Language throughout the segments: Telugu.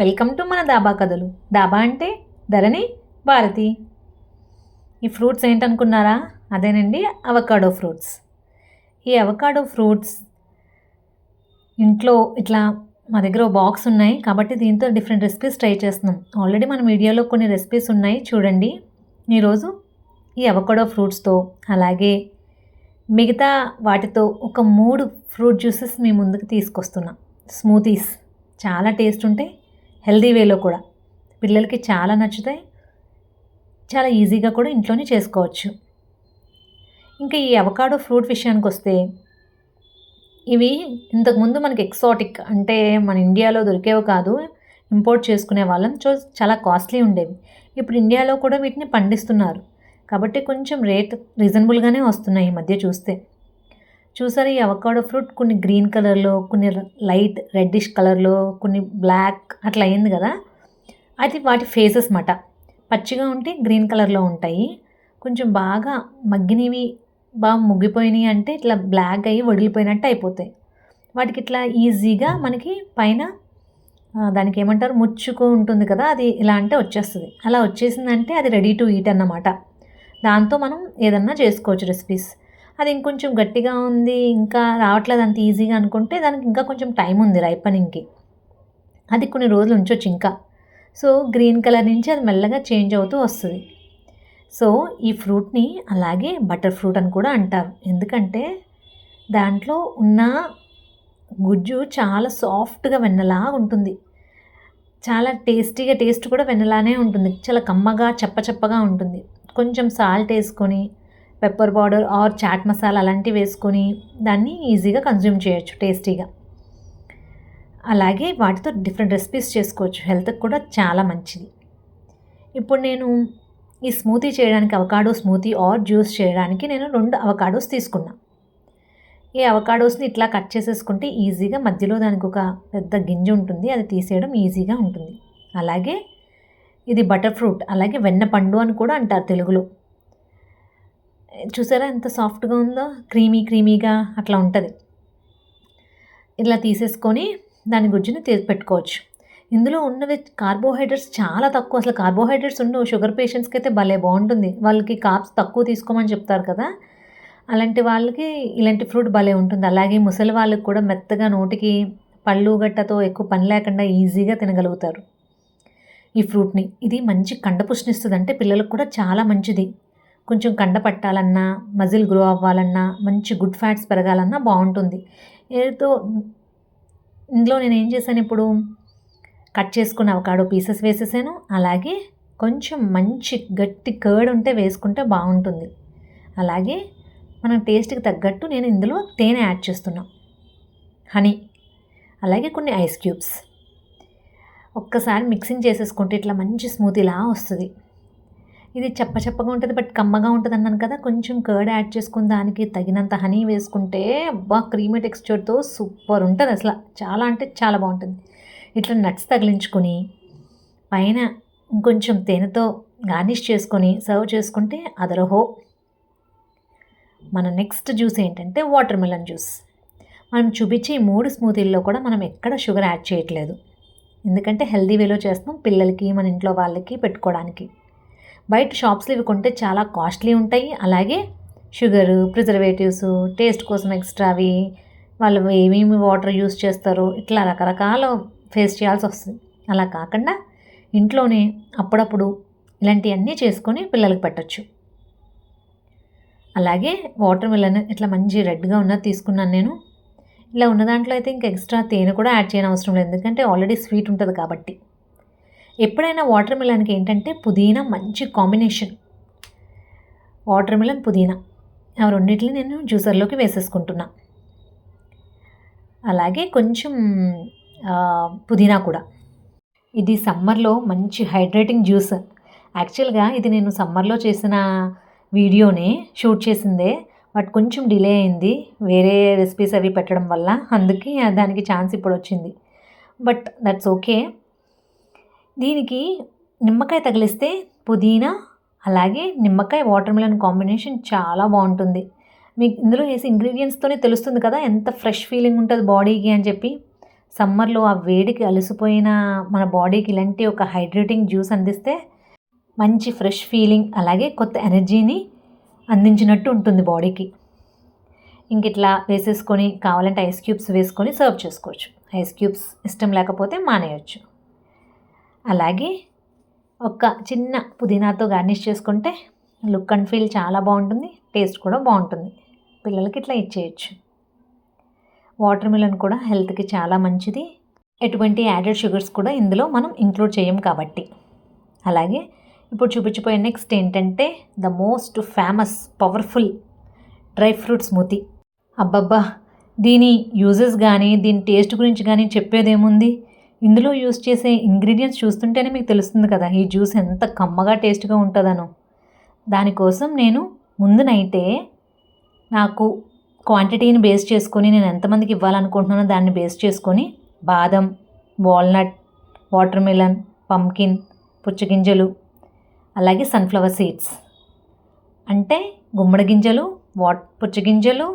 వెల్కమ్ టు మన దాబా కథలు. దాబా అంటే ధరణి భారతి. ఈ ఫ్రూట్స్ ఏంటనుకున్నారా? అదేనండి అవకాడో ఫ్రూట్స్. ఈ అవకాడో ఫ్రూట్స్ ఇంట్లో ఇట్లా మా దగ్గర బాక్స్ ఉన్నాయి కాబట్టి దీంతో డిఫరెంట్ రెసిపీస్ ట్రై చేస్తున్నాం. ఆల్రెడీ మన వీడియోలో కొన్ని రెసిపీస్ ఉన్నాయి చూడండి. ఈరోజు ఈ అవకాడో ఫ్రూట్స్తో అలాగే మిగతా వాటితో ఒక మూడు ఫ్రూట్ జ్యూసెస్ మీ ముందుకు తీసుకొస్తున్నా. స్మూతీస్. చాలా టేస్ట్ ఉంటాయి. హెల్దీ వేలో కూడా. పిల్లలకి చాలా నచ్చుతాయి. చాలా ఈజీగా కూడా ఇంట్లోనే చేసుకోవచ్చు. ఇంకా ఈ అవకాడో ఫ్రూట్ విషయానికి వస్తే ఇవి ఇంతకుముందు మనకి ఎక్సాటిక్ అంటే మన ఇండియాలో దొరికేవి కాదు. ఇంపోర్ట్ చేసుకునే వాళ్ళం. సో చాలా కాస్ట్లీ ఉండేవి. ఇప్పుడు ఇండియాలో కూడా వీటిని పండిస్తున్నారు. కాబట్టి కొంచెం రేట్ రీజనబుల్గానే వస్తున్నాయి ఈ మధ్య చూస్తే. చూసారు ఈ అవకాడో ఫ్రూట్ కొన్ని గ్రీన్ కలర్లో కొన్ని లైట్ రెడ్డిష్ కలర్లో కొన్ని బ్లాక్ అట్లా అయింది కదా? అది వాటి ఫేసెస్ మాట. పచ్చిగా ఉంటే గ్రీన్ కలర్లో ఉంటాయి. కొంచెం బాగా మగ్గినవి బాగా ముగ్గిపోయినాయి అంటే ఇట్లా బ్లాక్ అయ్యి వడిలిపోయినట్టు అయిపోతాయి. వాటికి ఇట్లా ఈజీగా మనకి పైన దానికి ఏమంటారు? ముచ్చుకు ఉంటుంది కదా అది ఇలా అంటే వచ్చేస్తుంది. అలా వచ్చేసిందంటే అది రెడీ టు ఈట్ అన్నమాట. దాంతో మనం ఏదన్నా చేసుకోవచ్చు రెసిపీస్ అది ఇంకొంచెం గట్టిగా ఉంది ఇంకా రావట్లేదు అంత ఈజీగా అనుకుంటే దానికి ఇంకా కొంచెం టైం ఉంది రైపనింగ్కి. అది కొన్ని రోజులు ఉంచవచ్చు ఇంకా. సో గ్రీన్ కలర్ నుంచి అది మెల్లగా చేంజ్ అవుతూ వస్తుంది. సో ఈ ఫ్రూట్ని అలాగే బటర్ ఫ్రూట్ అని కూడా అంటారు. ఎందుకంటే దాంట్లో ఉన్న గుజ్జు చాలా సాఫ్ట్గా వెన్నలా ఉంటుంది. చాలా టేస్టీగా టేస్ట్ కూడా వెన్నలానే ఉంటుంది. చాలా కమ్మగా చప్పచప్పగా ఉంటుంది. కొంచెం సాల్ట్ వేసుకొని pepper powder or chaat masala అలాంటివి వేసుకొని దాన్ని ఈజీగా కన్జ్యూమ్ చేయొచ్చు టేస్టీగా. అలాగే వాటితో డిఫరెంట్ రెసిపీస్ చేసుకోవచ్చు హెల్త్కి కూడా చాలా మంచిది. ఇప్పుడు నేను ఈ స్మూతీ చేయడానికి అవకాడో స్మూతీ ఆర్ జ్యూస్ చేయడానికి నేను రెండు అవకాడోస్ తీసుకున్నా. ఈ అవకాడోస్ని ఇట్లా కట్ చేసేసుకుంటే ఈజీగా మధ్యలో దానికి ఒక పెద్ద గింజ ఉంటుంది అది తీసేయడం ఈజీగా ఉంటుంది. అలాగే ఇది బటర్ ఫ్రూట్ అలాగే వెన్న పండు అని కూడా అంటారు తెలుగులో. చూసారా ఎంత సాఫ్ట్గా ఉందో? క్రీమీ క్రీమీగా అట్లా ఉంటుంది. ఇలా తీసేసుకొని దాని గుజ్జుని తీసి పెట్టుకోవచ్చు. ఇందులో ఉన్నది కార్బోహైడ్రేట్స్ చాలా తక్కువ. అసలు కార్బోహైడ్రేట్స్ ఉండవు. షుగర్ పేషెంట్స్కి అయితే భలే బాగుంటుంది. వాళ్ళకి కాప్స్ తక్కువ తీసుకోమని చెప్తారు కదా. అలాంటి వాళ్ళకి ఇలాంటి ఫ్రూట్ భలే ఉంటుంది. అలాగే ముసలి వాళ్ళకి కూడా మెత్తగా నోటికి పళ్ళు గట్టతో ఎక్కువ పని లేకుండా ఈజీగా తినగలుగుతారు. ఈ ఫ్రూట్ని. ఇది మంచి కండపుష్టినిస్తుంది అంటే పిల్లలకు కూడా చాలా మంచిది. కొంచెం కండ పట్టాలన్నా మజిల్ గ్రో అవ్వాలన్నా మంచి గుడ్ ఫ్యాట్స్ పెరగాలన్నా బాగుంటుంది. ఏదో ఇందులో నేను ఏం చేశాను ఇప్పుడు? కట్ చేసుకున్న అవకాడో పీసెస్ వేసేసాను. అలాగే కొంచెం మంచి గట్టి కర్డ్ ఉంటే వేసుకుంటే బాగుంటుంది. అలాగే మన టేస్ట్కి తగ్గట్టు నేను ఇందులో తేనె యాడ్ చేస్తున్నా. హనీ. అలాగే కొన్ని ఐస్ క్యూబ్స్. ఒక్కసారి మిక్సింగ్ చేసేసుకుంటే ఇట్లా మంచి స్మూతీలా వస్తుంది. ఇది చెప్ప చెప్పగా ఉంటుంది బట్ కమ్మగా ఉంటుంది అన్నాను కదా కొంచెం కర్డ్ యాడ్ చేసుకుని దానికి తగినంత హనీ వేసుకుంటే అబ్బా క్రీమీ టెక్స్చర్తో సూపర్ ఉంటుంది అసలు. చాలా అంటే చాలా బాగుంటుంది. ఇట్లా నట్స్ తగిలించుకొని పైన ఇంకొంచెం తేనెతో గార్నిష్ చేసుకొని సర్వ్ చేసుకుంటే అదరహో. మన నెక్స్ట్ జ్యూస్ ఏంటంటే వాటర్ మిలన్ జ్యూస్. మనం చూపించే ఈ మూడు స్మూతీల్లో కూడా మనం ఎక్కడ షుగర్ యాడ్ చేయట్లేదు. ఎందుకంటే హెల్దీ వేలో చేస్తాం పిల్లలకి మన ఇంట్లో వాళ్ళకి పెట్టుకోవడానికి. బయట షాప్స్లో ఇవి కొంటే చాలా కాస్ట్లీ ఉంటాయి. అలాగే షుగరు ప్రిజర్వేటివ్స్ టేస్ట్ కోసం ఎక్స్ట్రావి వాళ్ళు ఏమేమి వాటర్ యూస్ చేస్తారు ఇట్లా రకరకాల ఫేస్ చేయాల్సి వస్తుంది. అలా కాకుండా ఇంట్లోనే అప్పుడప్పుడు ఇలాంటివన్నీ చేసుకొని పిల్లలకి పెట్టచ్చు. అలాగే వాటర్ మిలన్ ఇట్లా మంచి రెడ్గా ఉన్నది తీసుకున్నాను నేను. ఇలా ఉన్న దాంట్లో అయితే ఇంకా ఎక్స్ట్రా తేనె కూడా యాడ్ చేయని అవసరం లేదు. ఎందుకంటే ఆల్రెడీ స్వీట్ ఉంటుంది కాబట్టి. ఎప్పుడైనా వాటర్ మిలన్కి ఏంటంటే పుదీనా మంచి కాంబినేషన్. వాటర్ మిలన్ పుదీనా. ఆ రెండింటిని నేను జ్యూసర్లోకి వేసేసుకుంటున్నా. అలాగే కొంచెం పుదీనా కూడా. ఇది సమ్మర్లో మంచి హైడ్రేటింగ్ జ్యూస్. యాక్చువల్గా ఇది నేను సమ్మర్లో చేసిన వీడియోనే షూట్ చేసిందే బట్ కొంచెం డిలే అయింది. వేరే రెసిపీస్ అవి పెట్టడం వల్ల అందుకే దానికి ఛాన్స్ ఇప్పుడు వచ్చింది. But that's okay. దీనికి నిమ్మకాయ తగిలిస్తే పుదీనా అలాగే నిమ్మకాయ వాటర్ మిలన్ కాంబినేషన్ చాలా బాగుంటుంది. మీకు ఇందులో వేసి ఇంగ్రీడియంట్స్తోనే తెలుస్తుంది కదా ఎంత ఫ్రెష్ ఫీలింగ్ ఉంటుంది బాడీకి అని చెప్పి. సమ్మర్లో ఆ వేడికి అలసిపోయిన మన బాడీకి ఇలాంటి ఒక హైడ్రేటింగ్ జ్యూస్ అందిస్తే మంచి ఫ్రెష్ ఫీలింగ్ అలాగే కొత్త ఎనర్జీని అందించినట్టు ఉంటుంది బాడీకి ఇంక ఇట్లా వేసేసుకొని కావాలంటే ఐస్ క్యూబ్స్ వేసుకొని సర్వ్ చేసుకోవచ్చు. ఐస్ క్యూబ్స్ ఇష్టం లేకపోతే మానేయచ్చు. అలాగే ఒక చిన్న పుదీనాతో గార్నిష్ చేసుకుంటే లుక్ అండ్ ఫీల్ చాలా బాగుంటుంది టేస్ట్ కూడా బాగుంటుంది. పిల్లలకి ఇట్లా ఇచ్చేయచ్చు. వాటర్ మిలన్ కూడా హెల్త్కి చాలా మంచిది. ఎటువంటి యాడెడ్ షుగర్స్ కూడా ఇందులో మనం ఇంక్లూడ్ చేయం కాబట్టి. అలాగే ఇప్పుడు చూపించిపోయే నెక్స్ట్ ఏంటంటే the most famous powerful dry fruit smoothie. అబ్బబ్బా! దీని యూజెస్ కానీ దీని టేస్ట్ గురించి కానీ చెప్పేదేముంది? ఇందులో యూస్ చేసే ఇంగ్రీడియంట్స్ చూస్తుంటేనే మీకు తెలుస్తుంది కదా ఈ జ్యూస్ ఎంత కమ్మగా టేస్ట్గా ఉంటుందనో. దానికోసం నేను ముందునైతే నాకు క్వాంటిటీని బేస్ చేసుకొని నేను ఎంతమందికి ఇవ్వాలనుకుంటున్నానో దాన్ని బేస్ చేసుకొని బాదం వాల్నట్ వాటర్ మిలన్ పంకిన్ పుచ్చగింజలు అలాగే సన్ఫ్లవర్ సీడ్స్. అంటే గుమ్మడి గింజలు వాట్ పుచ్చగింజలు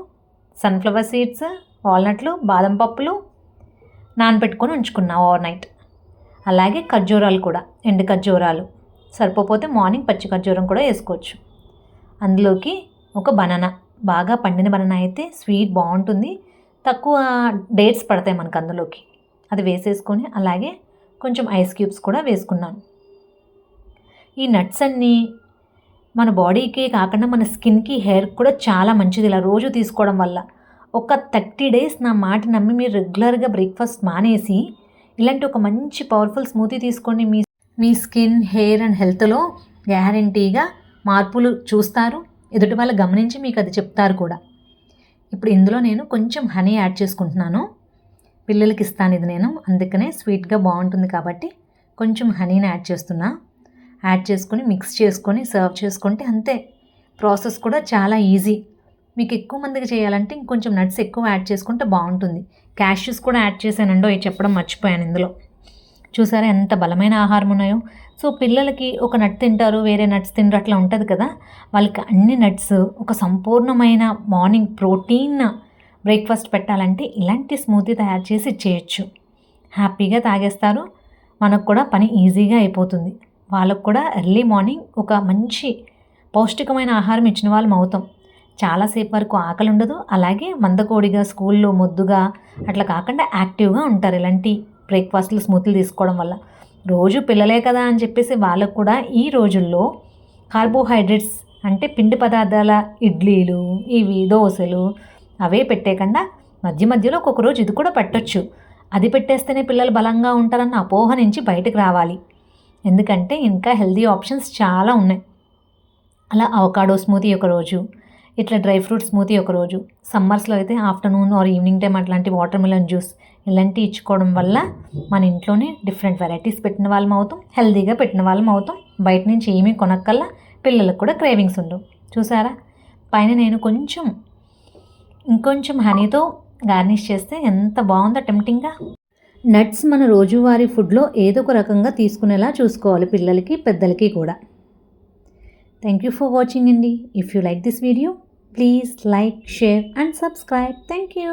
సన్ఫ్లవర్ సీడ్స్ వాల్నట్లు బాదం పప్పులు నానబెట్టుకొని ఉంచుకున్నా ఓవర్ నైట్ అలాగే ఖర్జూరాలు కూడా ఎండు ఖర్జూరాలు. సరిపోతే మార్నింగ్ పచ్చి ఖర్జూరం కూడా వేసుకోవచ్చు. అందులోకి ఒక బనానా బాగా పండిన బనానా అయితే స్వీట్ బాగుంటుంది. తక్కువ డేట్స్ పడతాయి మనకు అందులోకి. అది వేసేసుకొని అలాగే కొంచెం ఐస్ క్యూబ్స్ కూడా వేసుకున్నాను. ఈ నట్స్ అన్నీ మన బాడీకి కాకుండా మన స్కిన్కి హెయిర్ కూడా చాలా మంచిది ఇలా రోజు తీసుకోవడం వల్ల. ఒక థర్టీ డేస్ నా మాట నమ్మి మీరు రెగ్యులర్గా బ్రేక్ఫాస్ట్ మానేసి ఇలాంటి ఒక మంచి పవర్ఫుల్ స్మూతీ తీసుకోండి. మీ మీ స్కిన్ హెయిర్ అండ్ హెల్త్లో గ్యారంటీగా మార్పులు చూస్తారు. ఎదుటి వాళ్ళు గమనించి మీకు అది చెప్తారు కూడా. ఇప్పుడు ఇందులో నేను కొంచెం హనీ యాడ్ చేసుకుంటున్నాను. పిల్లలకి ఇస్తాను ఇది నేను. అందుకనే స్వీట్గా బాగుంటుంది కాబట్టి కొంచెం హనీని యాడ్ చేస్తున్నా. యాడ్ చేసుకొని మిక్స్ చేసుకొని సర్వ్ చేసుకుంటే అంతే. ప్రాసెస్ కూడా చాలా ఈజీ. మీకు ఎక్కువ మందికి చేయాలంటే ఇంకొంచెం నట్స్ ఎక్కువ యాడ్ చేసుకుంటే బాగుంటుంది. క్యాష్యూస్ కూడా యాడ్ చేశానండో చెప్పడం మర్చిపోయాను ఇందులో. చూసారా ఎంత బలమైన ఆహారం ఉన్నాయో. సో పిల్లలకి ఒక నట్ తింటారు వేరే నట్స్ తినరు అట్లా ఉంటుంది కదా. వాళ్ళకి అన్ని నట్స్ ఒక సంపూర్ణమైన మార్నింగ్ ప్రోటీన్ బ్రేక్ఫాస్ట్ పెట్టాలంటే ఇలాంటి స్మూతీ తయారు చేసి ఇచ్చేయచ్చు హ్యాపీగా తాగేస్తారు. మనకు కూడా పని ఈజీగా అయిపోతుంది. వాళ్ళకు కూడా ఎర్లీ మార్నింగ్ ఒక మంచి పౌష్టికమైన ఆహారం ఇచ్చిన వాళ్ళం అవుతాం. చాలాసేపు వరకు ఆకలి ఉండదు అలాగే మందకోడిగా స్కూల్లో మొద్దుగా అట్లా కాకుండా యాక్టివ్గా ఉంటారు ఇలాంటి బ్రేక్ఫాస్ట్లు స్మూత్లు తీసుకోవడం వల్ల. రోజు పిల్లలే కదా అని చెప్పేసి వాళ్ళకు కూడా ఈ రోజుల్లో కార్బోహైడ్రేట్స్ అంటే పిండి పదార్థాల ఇడ్లీలు ఇవి దోశలు అవే పెట్టేయకుండా మధ్య మధ్యలో ఒక్కొక్క రోజు ఇది కూడా పెట్టచ్చు. అది పెట్టేస్తేనే పిల్లలు బలంగా ఉంటారన్న అపోహ నుంచి బయటకు రావాలి. ఎందుకంటే ఇంకా హెల్దీ ఆప్షన్స్ చాలా ఉన్నాయి. అలా అవకాడో స్మూతీ ఒక రోజు ఇట్లా డ్రై ఫ్రూట్ స్మూతీ ఒకరోజు. సమ్మర్స్లో అయితే ఆఫ్టర్నూన్ ఆర్ ఈవినింగ్ టైం అట్లాంటి వాటర్ మిలన్ జ్యూస్ ఇలాంటివి ఇచ్చుకోవడం వల్ల మన ఇంట్లోనే డిఫరెంట్ వెరైటీస్ పెట్టిన వాళ్ళం అవుతాం హెల్తీగా పెట్టిన వాళ్ళం అవుతాం. బయట నుంచి ఏమీ కొనక్కల్లా పిల్లలకు కూడా క్రేవింగ్స్ ఉండవు. చూసారా? పైన నేను కొంచెం ఇంకొంచెం హనీతో గార్నిష్ చేస్తే ఎంత బాగుందో టెంప్టింగ్గా. నట్స్ మన రోజువారీ ఫుడ్లో ఏదో ఒక రకంగా తీసుకునేలా చూసుకోవాలి పిల్లలకి పెద్దలకి కూడా. థ్యాంక్ యూ ఫర్ వాచింగ్ అండి if you like this video please like share and subscribe thank you